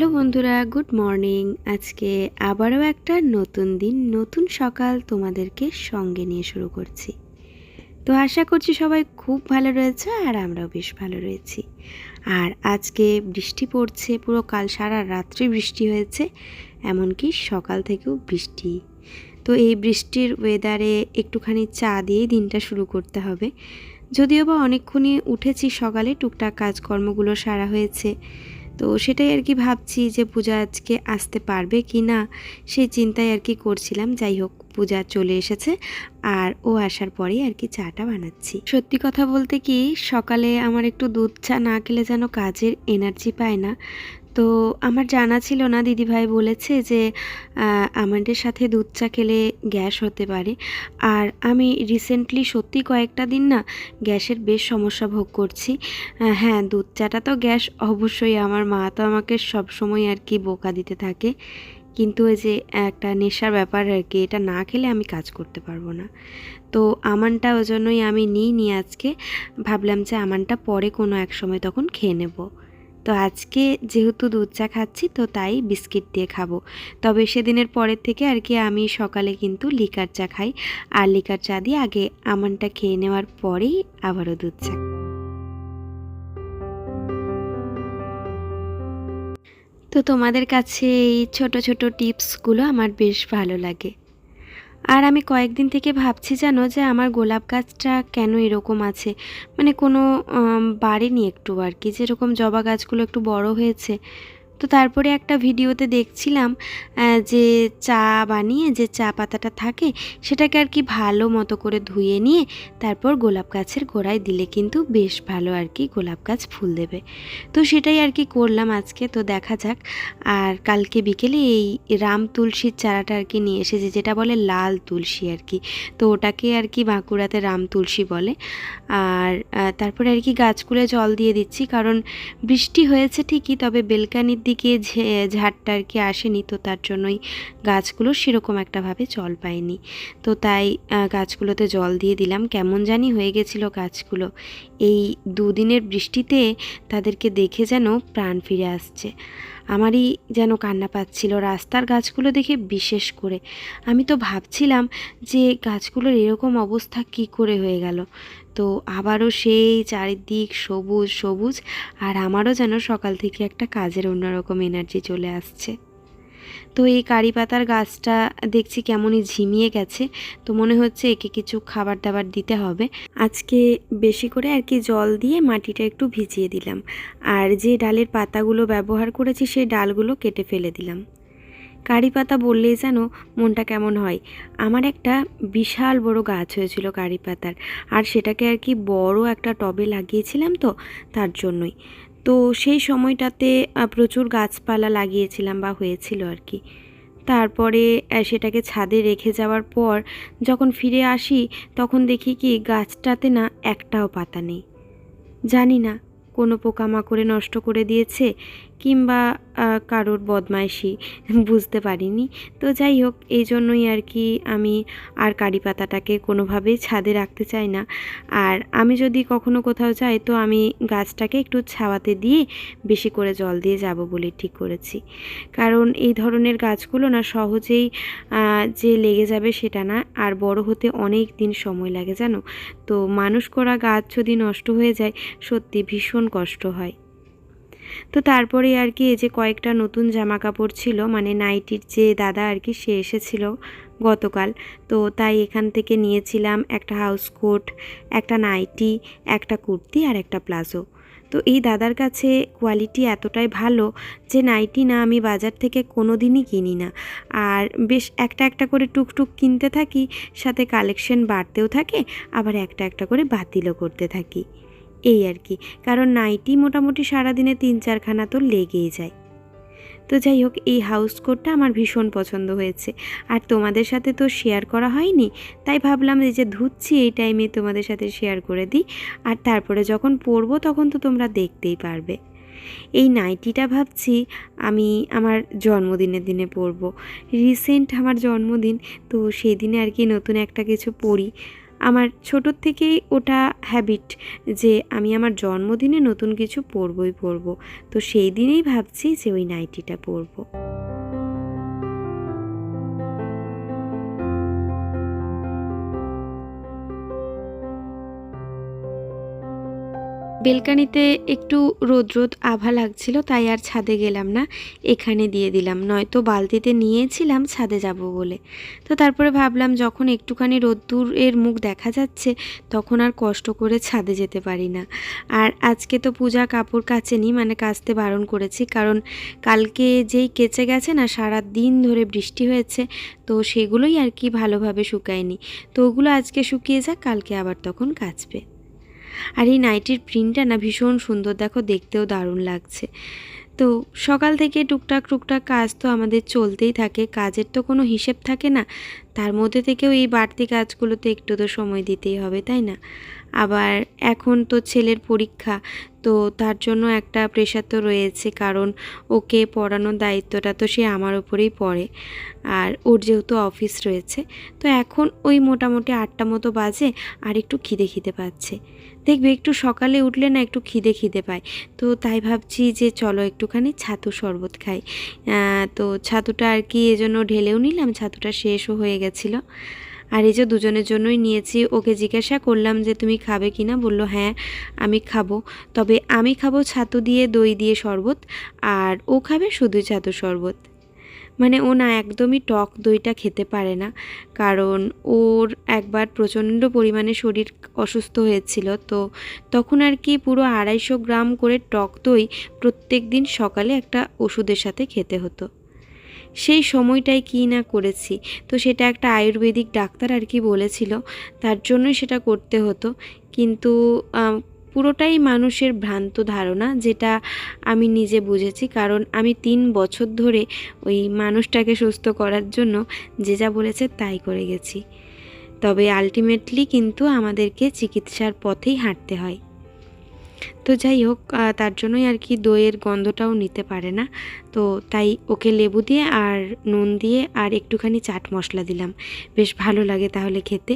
Hello বন্ধুরা, good morning. আজকে আবারও একটা নতুন দিন, নতুন সকাল তোমাদেরকে সঙ্গে নিয়ে শুরু করছি। তো আশা করছি সবাই খুব ভালো রয়েছে আর আমরাও বেশ ভালো রয়েছি। আর আজকে বৃষ্টি পড়ছে, পুরো কাল সারা রাত্রি বৃষ্টি হয়েছে, এমনকি সকাল থেকেও বৃষ্টি। তো এই বৃষ্টির ওয়েদারে একটুখানি চা দিয়েই দিনটা শুরু করতে হবে। যদিও বা অনেকক্ষণই উঠেছি সকালে, টুকটাক কাজকর্মগুলো সারা হয়েছে। তো সেটাই আর কি ভাবছি যে পূজা আজকে আসতে পারবে কি না, সেই চিন্তায় আর কি করছিলাম। যাই হোক, পূজা চলে এসেছে আর ও আসার পরেই আর কি চাটা বানাচ্ছি। সত্যি কথা বলতে কি, সকালে আমার একটু দুধ চা না খেলে যেন কাজের এনার্জি পায় না। তো আমার জানা ছিল না, দিদিভাই বলেছে যে আমাদের সাথে দুধ চা খেলে গ্যাস হতে পারে। আর আমি রিসেন্টলি সত্যি কয়েকটা দিন না গ্যাসের বেশ সমস্যা ভোগ করছি। হ্যাঁ দুধ চাটা তো গ্যাস, অবশ্যই আমার মা তো আমাকে সবসময় আর কি বোকা দিতে থাকে। কিন্তু ওই যে একটা নেশার ব্যাপার আর কি, এটা না খেলে আমি কাজ করতে পারব না। তো আমানটা ওই জন্যই আমি নিই নি আজকে। ভাবলাম যে আমানটা পরে কোনো এক সময় তখন খেয়ে নেব। তো আজকে যেহেতু দুধ চা খাচ্ছি, তো তাই বিস্কিট দিয়ে খাব। তবে সেদিনের পরের থেকে আর কি আমি সকালে কিন্তু লিকার চা খাই। আর লিকার চা দিয়ে আগে আমানটা খেয়ে নেওয়ার পরেই আবারও দুধ চা। তো তোমাদের কাছে এই ছোট ছোট টিপসগুলো আমার বেশ ভালো লাগে। আর আমি কয়েকদিন থেকে ভাবছি যেন যে আমার গোলাপ গাছটা কেন এরকম আছে। মানে কোনো বাড়েনি একটু আর কি। যেরকম জবা গাছগুলো একটু বড় হয়েছে তো তারপরে একটা ভিডিওতে দেখছিলাম যে চা বানিয়ে যে চা পাতাটা থাকে, সেটাকে আর কি ভালো মতো করে ধুয়ে নিয়ে তারপর গোলাপ গাছের গোড়ায় দিলে কিন্তু বেশ ভালো আর কি গোলাপ গাছ ফুল দেবে। তো সেটাই আর কি করলাম আজকে, তো দেখা যাক। আর কালকে বিকেলে এই রাম তুলসীর চারাটা আর কি নিয়ে এসেছে, যেটা বলে লাল তুলসী আর কি। তো ওটাকে আর কি বাঁকুড়াতে রাম তুলসী বলে। আর তারপরে আর কি গাছগুলো জল দিয়ে দিচ্ছি, কারণ বৃষ্টি হয়েছে ঠিকই, তবে বেলকানির দিকে ঝাড়টা আর কি আসেনি তো তার জন্যই গাছগুলো সেরকম একটাভাবে জল পায়নি। তো তাই গাছগুলোতে জল দিয়ে দিলাম। কেমন জানি হয়ে গেছিল গাছগুলো। এই দুদিনের বৃষ্টিতে তাদেরকে দেখে যেন প্রাণ ফিরে আসছে। আমারই যেন কান্না পাচ্ছিল রাস্তার গাছগুলো দেখে বিশেষ করে। আমি তো ভাবছিলাম যে গাছগুলোর এরকম অবস্থা কি করে হয়ে গেল। তো আবারও সেই চারিদিক সবুজ সবুজ, আর আমারও যেন সকাল থেকে একটা কাজের অন্যরকম এনার্জি চলে আসছে। তো এই কারি পাতার গাছটা দেখছি কেমনই ঝিমিয়ে গেছে, তো মনে হচ্ছে একে কিছু খাবার দাবার দিতে হবে। আজকে বেশি করে আর কি জল দিয়ে মাটিটা একটু ভিজিয়ে দিলাম, আর যে ডালের পাতাগুলো ব্যবহার করেছি সেই ডালগুলো কেটে ফেলে দিলাম। কারি পাতা বললেই যেন মনটা কেমন হয়। আমার একটা বিশাল বড় গাছ হয়েছিল কারি পাতার, আর সেটাকে আর কি বড় একটা টবে লাগিয়েছিলাম তো তার জন্যই। তো সেই সময়টাতে প্রচুর গাছপালা লাগিয়েছিলাম বা হয়েছিল আর কি। তারপরে সেটাকে ছাদে রেখে যাওয়ার পর যখন ফিরে আসি, তখন দেখি কি গাছটাতে না একটাও পাতা নেই। জানি না, কোনো পোকামাকড়ে নষ্ট করে দিয়েছে কিংবা কারোর বদমাইশি বুঝতে পারিনি। তো যাই হোক, এই জন্যই আর কি আমি আর কারি পাতাটাকে কোনোভাবেই ছাদে রাখতে চাই না। আর আমি যদি কখনো কোথাও যাই, তো আমি গাছটাকে একটু ছাওয়াতে দিয়ে বেশি করে জল দিয়ে যাব বলে ঠিক করেছি। কারণ এই ধরনের গাছগুলো না সহজেই যে লেগে যাবে সেটা না। আর বড় হতে অনেক দিন সময় লাগে, জানো? তো মানুষ করা গাছ যদি নষ্ট হয়ে যায়, সত্যি ভীষণ কষ্ট হয়। তো তারপরে আর কি এই যে কয়েকটা নতুন জামা কাপড় ছিল মানে নাইটির যে দাদা আর কি, সে এসেছিল গতকাল। তো তাই এখান থেকে নিয়েছিলাম একটা হাউস কোট, একটা নাইটি, একটা কুর্তি আর একটা প্লাজো। তো এই দাদার কাছে কোয়ালিটি এতটাই ভালো যে নাইটি না আমি বাজার থেকে কোনো দিনই কিনি না। আর বেশ একটা একটা করে টুকটুক কিনতে থাকি, সাথে কালেকশন বাড়তেও থাকে, আবার একটা একটা করে বাতিলও করতে থাকি। এই আর কি, কারণ নাইটি মোটামুটি সারাদিনে তিন চারখানা তো লেগেই যায়। তো যাই হোক, এই হাউস কোটটা আমার ভীষণ পছন্দ হয়েছে। আর তোমাদের সাথে তো শেয়ার করা হয়নি, তাই ভাবলাম যে ধুচ্ছি, এই টাইমে তোমাদের সাথে শেয়ার করে দিই। আর তারপরে যখন পরবো, তখন তো তোমরা দেখতেই পারবে। এই নাইটিটা ভাবছি আমি আমার জন্মদিনের দিনে পরবো। রিসেন্ট আমার জন্মদিন, তো সেই দিনে আর কি নতুন একটা কিছু পরি। আমার ছোটোর থেকেই ওটা হ্যাবিট যে আমি আমার জন্মদিনে নতুন কিছু পরবই পরবো। তো সেই দিনেই ভাবছি যে ওই নাইটিটা পরবো। বেলকানিতে একটু রোদ রোদ আভা লাগছিল, তাই আর ছাদে গেলাম না। এখানে দিয়ে দিলাম, নয়তো বালতিতে নিয়েছিলাম, ছাদে যাব বলে। তো তারপরে ভাবলাম, যখন একটুখানি রোদ্দুরের মুখ দেখা যাচ্ছে, তখন আর কষ্ট করে ছাদে যেতে পারি না। আর আজকে তো পূজা কাপড় কাচেনি মানে কাচতে বারণ করেছি, কারণ কালকে যেই কেচে গেছে না সারা দিন ধরে বৃষ্টি হয়েছে, তো সেগুলোই আর কি ভালোভাবে শুকায়নি। তো ওগুলো আজকে শুকিয়ে যাক, কালকে আবার তখন কাচবে। আর এই নাইটির প্রিন্টটা না ভীষণ সুন্দর, দেখো দেখতেও দারুণ লাগছে। তো সকাল থেকে টুকটাক টুকটাক কাজ তো আমাদের চলতেই থাকে, কাজের তো কোনো হিসেব থাকে না, তার মধ্যে থেকেও এই বাড়তি কাজগুলোতে একটু তো সময় দিতেই হবে, তাই না? আবার এখন তো ছেলের পরীক্ষা, তো তার জন্য একটা প্রেশার তো রয়েছে, কারণ ওকে পড়ানোর দায়িত্বটা তো সে আমার ওপরেই পড়ে, আর ওর যেহেতু অফিস রয়েছে, তো এখন ওই মোটামুটি আটটা মতো বাজে, আর একটু খিদে খিদে পাচ্ছে। দেখবে একটু সকালে উঠলে না একটু খিদে খিদে পায়। তো তাই ভাবছি যে চলো একটুখানি ছাতু শরবত খাই। তো ছাতুটা আর কি এজন্য ঢেলেও নিলাম, ছাতুটা শেষও হয়ে গেছিল। আর এই যে দুজনের জন্যই নিয়েছি, ওকে জিজ্ঞাসা করলাম যে, তুমি খাবে কি না? বলল হ্যাঁ আমি খাব। তবে আমি খাব ছাতু দিয়ে, দই দিয়ে শরবত, আর ও খাবে শুধুই ছাতু শরবত। মানে ও না একদমই টক দইটা খেতে পারে না। কারণ ওর একবার প্রচণ্ড পরিমাণে শরীর অসুস্থ হয়েছিল, তো তখন আর কি পুরো আড়াইশো গ্রাম করে টক দই প্রত্যেক দিন সকালে একটা ওষুধের সাথে খেতে হতো। সেই সময়টাই কী না করেছি, তো সেটা একটা আয়ুর্বেদিক ডাক্তার আর কি বলেছিল, তার জন্যই সেটা করতে হতো। কিন্তু পুরোটাই মানুষের ভ্রান্ত ধারণা, যেটা আমি নিজে বুঝেছি। কারণ আমি তিন বছর ধরে ওই মানুষটাকে সুস্থ করার জন্য যে যা বলেছে তাই করে গেছি। তবে আলটিমেটলি কিন্তু আমাদেরকে চিকিৎসার পথেই হাঁটতে হয়। তো যাই হোক তার জন্যই আর কি দইয়ের গন্ধটাও নিতে পারে না। তো তাই ওকে লেবু দিয়ে আর নুন দিয়ে আর একটুখানি চাট মশলা দিলাম। বেশ ভালো লাগে তাহলে খেতে।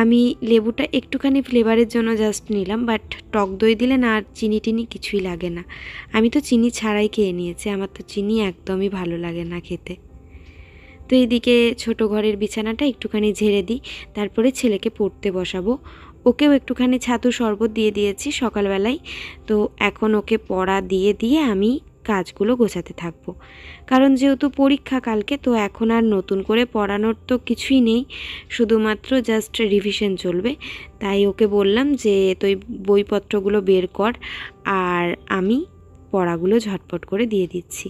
আমি লেবুটা একটুখানি ফ্লেভারের জন্য জাস্ট নিলাম, বাট টক দই দিলে না আর চিনি টিনি কিছুই লাগে না। আমি তো চিনি ছাড়াই খেয়ে নিয়েছি, আমার তো চিনি একদমই ভালো লাগে না খেতে। তো এইদিকে ছোট ঘরের বিছানাটা একটুখানি ঝেড়ে দিই, তারপরে ছেলেকে পড়তে বসাবো। ওকেও একটুখানি ছাতু শরবত দিয়ে দিয়েছি সকালবেলায়। তো এখন ওকে পড়া দিয়ে দিয়ে আমি কাজগুলো গোছাতে থাকব। কারণ যেহেতু পরীক্ষা কালকে, তো এখন আর নতুন করে পড়ানোর তো কিছুই নেই। শুধুমাত্র জাস্ট রিভিশন চলবে। তাই ওকে বললাম যে, তুই বইপত্রগুলো বের কর আর আমি পড়াগুলো ঝটপট করে দিয়ে দিচ্ছি।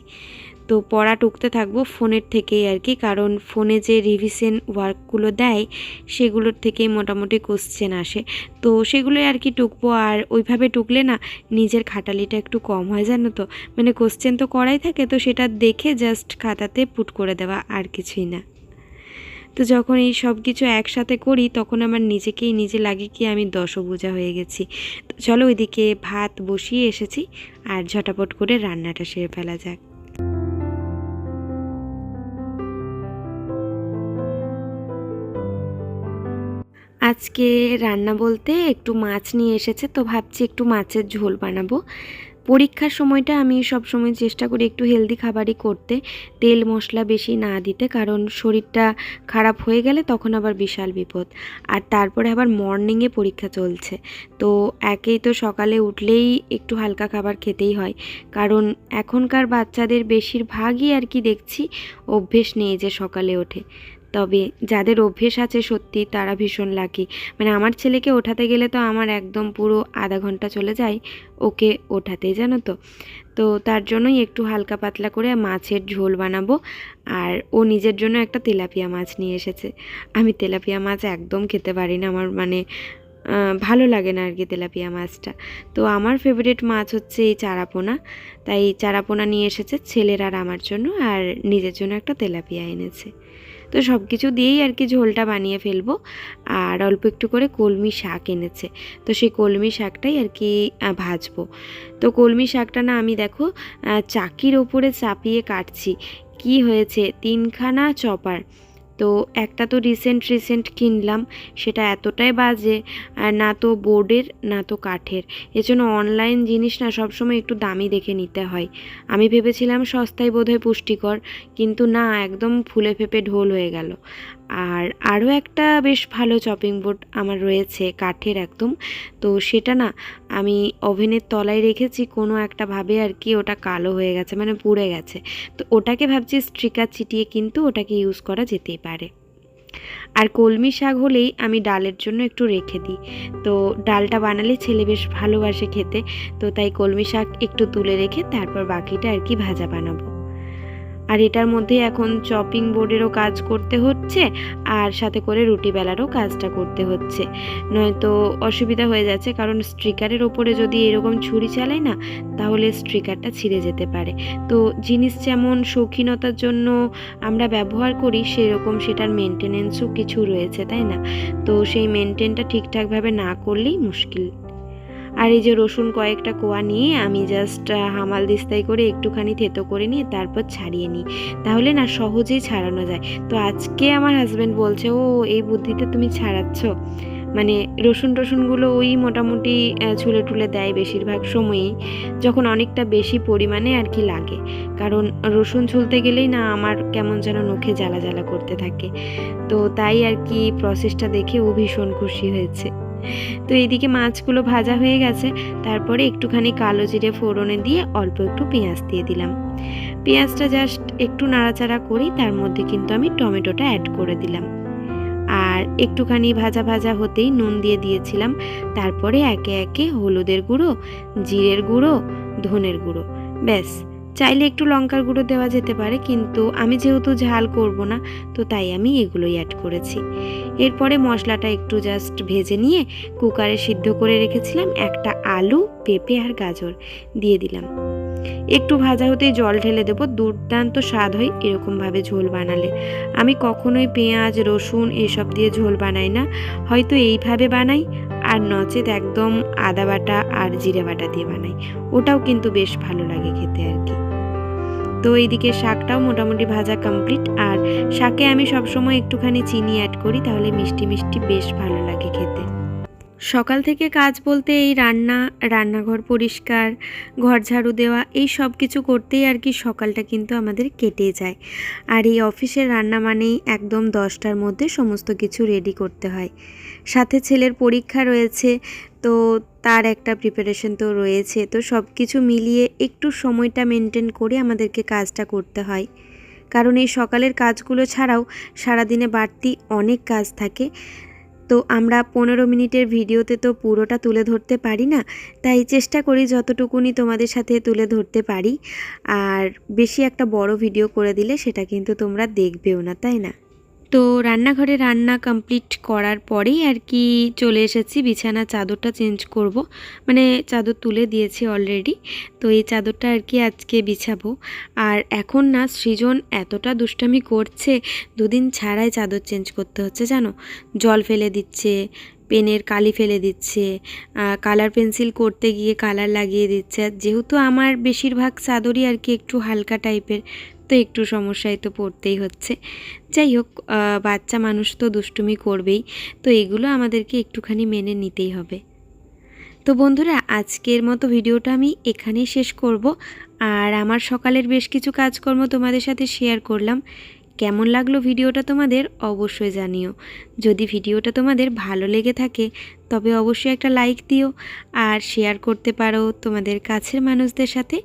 তো পড়া টুকতে থাকব ফোনের থেকেই আর কি, কারণ ফোনে যে রিভিশন ওয়ার্কগুলো দেয়, সেগুলোর থেকেই মোটামুটি কোশ্চেন আসে। তো সেগুলোই আর কি টুকবো, আর ওইভাবে টুকলে না নিজের খাটালিটা একটু কম হয়, জানো তো? মানে কোশ্চেন তো করাই থাকে, তো সেটা দেখে জাস্ট খাতাতে পুট করে দেওয়া আর কিছুই না। তো যখন এই সব কিছু একসাথে করি, তখন আমার নিজেকেই নিজে লাগে কি আমি দশভুজা হয়ে গেছি। তো চলো ওইদিকে ভাত বসিয়ে এসেছি, আর ঝটাপট করে রান্নাটা সেরে ফেলা যাক। আজকে রান্না বলতে একটু মাছ নিয়ে এসেছে, তো ভাবছি একটু মাছের ঝোল বানাবো। পরীক্ষার সময়টা আমি সব সময় চেষ্টা করি একটু হেলদি খাবারই করতে, তেল মশলা বেশি না দিতে, কারণ শরীরটা খারাপ হয়ে গেলে তখন আবার বিশাল বিপদ। আর তারপরে আবার মর্নিংয়ে পরীক্ষা চলছে, তো একেই তো সকালে উঠলেই একটু হালকা খাবার খেতেই হয়। কারণ এখনকার বাচ্চাদের বেশিরভাগই আর কি দেখছি অভ্যেস নেই যে সকালে ওঠে। তবে যাদের অভ্যেস আছে সত্যি তারা ভীষণ লাকি মানে আমার ছেলেকে ওঠাতে গেলে তো আমার একদম পুরো আধা ঘণ্টা চলে যায় ওকে ওঠাতে জানো তো? তো তার জন্যই একটু হালকা পাতলা করে মাছের ঝোল বানাবো আর ও নিজের জন্য একটা তেলাপিয়া মাছ নিয়ে এসেছে। আমি তেলাপিয়া মাছ একদম খেতে পারি না, আমার মানে ভালো লাগে না আর কি তেলাপিয়া মাছটা। তো আমার ফেভারিট মাছ হচ্ছে এই চারাপোনা। তাই চারাপোনা নিয়ে এসেছে ছেলের আর আমার জন্য আর নিজের জন্য একটা তেলাপিয়া এনেছে। তো সব কিছু দিয়েই আর কি ঝোলটা বানিয়ে ফেলব। আর অল্প একটু করে কলমি শাক এনেছে। তো সেই কলমি শাকটাই আর কি ভাজবো। তো কলমি শাকটা না আমি দেখো চাকির ওপরে চাপিয়ে কাটছি। কি হয়েছে? তিনখানা চপার। তো একটা তো রিসেন্ট রিসেন্ট কিনলাম, সেটা এতটাই বাজে না তো বোর্ডের না তো কাঠের। এজন্য অনলাইন জিনিস না সবসময় একটু দামি দেখে নিতে হয়। আমি ভেবেছিলাম সস্তায় বোধহয় পুষ্টিকর, কিন্তু না, একদম ফুলে ফেপে ঢোল হয়ে গেল। আর আরও একটা বেশ ভালো চপিং বোর্ড আমার রয়েছে, কাঠের একদম। তো সেটা না, আমি ওভেনের তলায় রেখেছি, কোনো একটা ভাবে আর কি ওটা কালো হয়ে গেছে মানে পুড়ে গেছে। তো ওটাকে ভাবছি স্ট্রিকার ছিটিয়ে কিন্তু ওটাকে ইউজ করা যেতেই পারে। আর কলমি শাক হলেই আমি ডালের জন্য একটু রেখে দিই। তো ডালটা বানালে ছেলে বেশ ভালোবাসে খেতে, তো তাই কলমি শাক একটু তুলে রেখে তারপর বাকিটা আর কি ভাজা বানাবো। আর এটার মধ্যে এখন চপিং বোর্ডেরও কাজ করতে হচ্ছে, আর সাথে করে রুটি বেলারও কাজটা করতে হচ্ছে। নয়তো অসুবিধা হয়ে যাচ্ছে, কারণ স্ট্রিকারের ওপরে যদি এরকম ছুরি চালাই না, তাহলে স্ট্রিকারটা ছিঁড়ে যেতে পারে। তো জিনিস যেমন শৌখিনতার জন্য আমরা ব্যবহার করি, সেরকম সেটার মেনটেনেন্সও কিছু রয়েছে, তাই না? তো সেই মেনটেনটা ঠিকঠাকভাবে না করলেই মুশকিল। আর এই যে রসুন কয়েকটা কোয়া নিয়ে আমি জাস্ট হামাল দিস্তাই করে একটুখানি থেতো করে নিয়ে তারপর ছাড়িয়ে নিই। তাহলে না সহজেই ছাড়ানো যায়। তো আজকে আমার হাজব্যান্ড বলছে, ও, এই বুদ্ধিতে তুমি ছাড়াচ্ছ? মানে রসুন টসুনগুলো ওই মোটামুটি ছুলে টুলে দেয় বেশিরভাগ সময়ই, যখন অনেকটা বেশি পরিমাণে আর কি লাগে। কারণ রসুন ছুলতে গেলেই না আমার কেমন যেন নখে জ্বালা জ্বালা করতে থাকে। তো তাই আর কি প্রসেসটা দেখে ও ভীষণ খুশি হয়েছে। তো এইদিকে মাছগুলো ভাজা হয়ে গেছে। তারপরে একটুখানি কালো জিরে ফোড়নে দিয়ে অল্প একটু পেঁয়াজ দিয়ে দিলাম। পেঁয়াজটা জাস্ট একটু নাড়াচাড়া করি, তার মধ্যে কিন্তু আমি টমেটোটা অ্যাড করে দিলাম। আর একটুখানি ভাজা ভাজা হতেই নুন দিয়ে দিয়েছিলাম। তারপরে একে একে হলুদের গুঁড়ো, জিরের গুঁড়ো, ধনের গুঁড়ো, ব্যাস। চাইলে একটু লঙ্কার গুঁড়ো দেওয়া যেতে পারে, কিন্তু আমি যেহেতু ঝাল করব না, তো তাই আমি এগুলোই অ্যাড করেছি। এরপরে মশলাটা একটু জাস্ট ভেজে নিয়ে কুকারে সিদ্ধ করে রেখেছিলাম একটা আলু, পেঁপে আর গাজর দিয়ে দিলাম। একটু ভাজা হতেই জল ঢেলে দেবো, দুর্দান্ত স্বাদ হয় এরকমভাবে ঝোল বানালে। আমি কখনোই পেঁয়াজ, রসুন এসব দিয়ে ঝোল বানাই না, হয়তো এইভাবে বানাই, আর নচেত একদম আদা বাটা আর জিরে বাটা দিয়ে বানাই। ওটাও কিন্তু বেশ ভালো লাগে খেতে আর কি। তো এইদিকে শাকটাও মোটামুটি ভাজা কমপ্লিট আর শাকে আমি সবসময় একটুখানি চিনি অ্যাড করি, তাহলে মিষ্টি মিষ্টি বেশ ভালো লাগে খেতে। সকাল থেকে কাজ বলতে এই রান্না, রান্নাঘর পরিষ্কার, ঘর ঝাড়ু দেওয়া, এই সব কিছু করতেই আর কি সকালটা কিন্তু আমাদের কেটে যায়। আর এই অফিসের রান্না মানেই একদম দশটার মধ্যে সমস্ত কিছু রেডি করতে হয়। সাথে ছেলের পরীক্ষা রয়েছে, তো তার একটা প্রিপারেশন তো রয়েছে, তো সব কিছু মিলিয়ে একটু সময়টা মেনটেন করে আমাদেরকে কাজটা করতে হয়। কারণ এই সকালের কাজগুলো ছাড়াও সারাদিনে বাড়তি অনেক কাজ থাকে। তো আমরা পনেরো মিনিটের ভিডিওতে তো পুরোটা তুলে ধরতে পারি না, তাই চেষ্টা করি যতটুকুনি তোমাদের সাথে তুলে ধরতে পারি। আর বেশি একটা বড় ভিডিও করে দিলে সেটা কিন্তু তোমরা দেখবেও না, তাই না? তো রান্নাঘরে রান্না কমপ্লিট করার পরেই আর কি চলে এসেছি। বিছানা চাদরটা চেঞ্জ করব। মানে চাদর তুলে দিয়েছি অলরেডি তো এই চাদরটা আর কি আজকে বিছাবো। আর এখন না সৃজন এতটা দুষ্টামি করছে, দুদিন ছাড়াই চাদর চেঞ্জ করতে হচ্ছে, জানো? জল ফেলে দিচ্ছে, পেনের কালি ফেলে দিচ্ছে কালার পেন্সিল করতে গিয়ে কালার লাগিয়ে দিচ্ছে। যেহেতু আমার বেশিরভাগ চাদরই আর কি একটু হালকা টাইপের তো একটু সমস্যায় তো পড়তেই হচ্ছে। যাই হোক বাচ্চা মানুষ তো দুষ্টুমি করবেই, তো এগুলো আমাদেরকে একটুখানি মেনে নিতেই হবে। তো বন্ধুরা, আজকের মতো ভিডিওটা আমি এখানেই শেষ করব। আর আমার সকালের বেশ কিছু কাজকর্ম তোমাদের সাথে শেয়ার করলাম। কেমন লাগল ভিডিওটা তোমাদের অবশ্যই জানিও। যদি ভিডিওটা তোমাদের ভালো লেগে থাকে, তবে অবশ্যই একটা লাইক দিও। আর শেয়ার করতে পারো তোমাদের কাছের মানুষদের সাথে।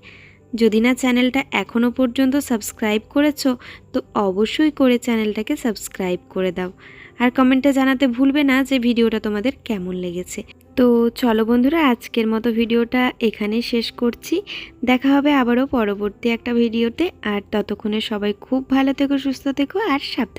যদি না চ্যানেলটা এখনও পর্যন্ত সাবস্ক্রাইব করেছ, তো অবশ্যই করে চ্যানেলটাকে সাবস্ক্রাইব করে দাও। আর কমেন্টে জানাতে ভুলবে না যে ভিডিওটা তোমাদের কেমন লেগেছে। তো চলো বন্ধুরা, আজকের মতো ভিডিওটা এখানে শেষ করছি। দেখা হবে আবারও পরবর্তী একটা ভিডিওতে। আর ততক্ষণে সবাই খুব ভালো থেকো, সুস্থ থেকো, আর সাবধানে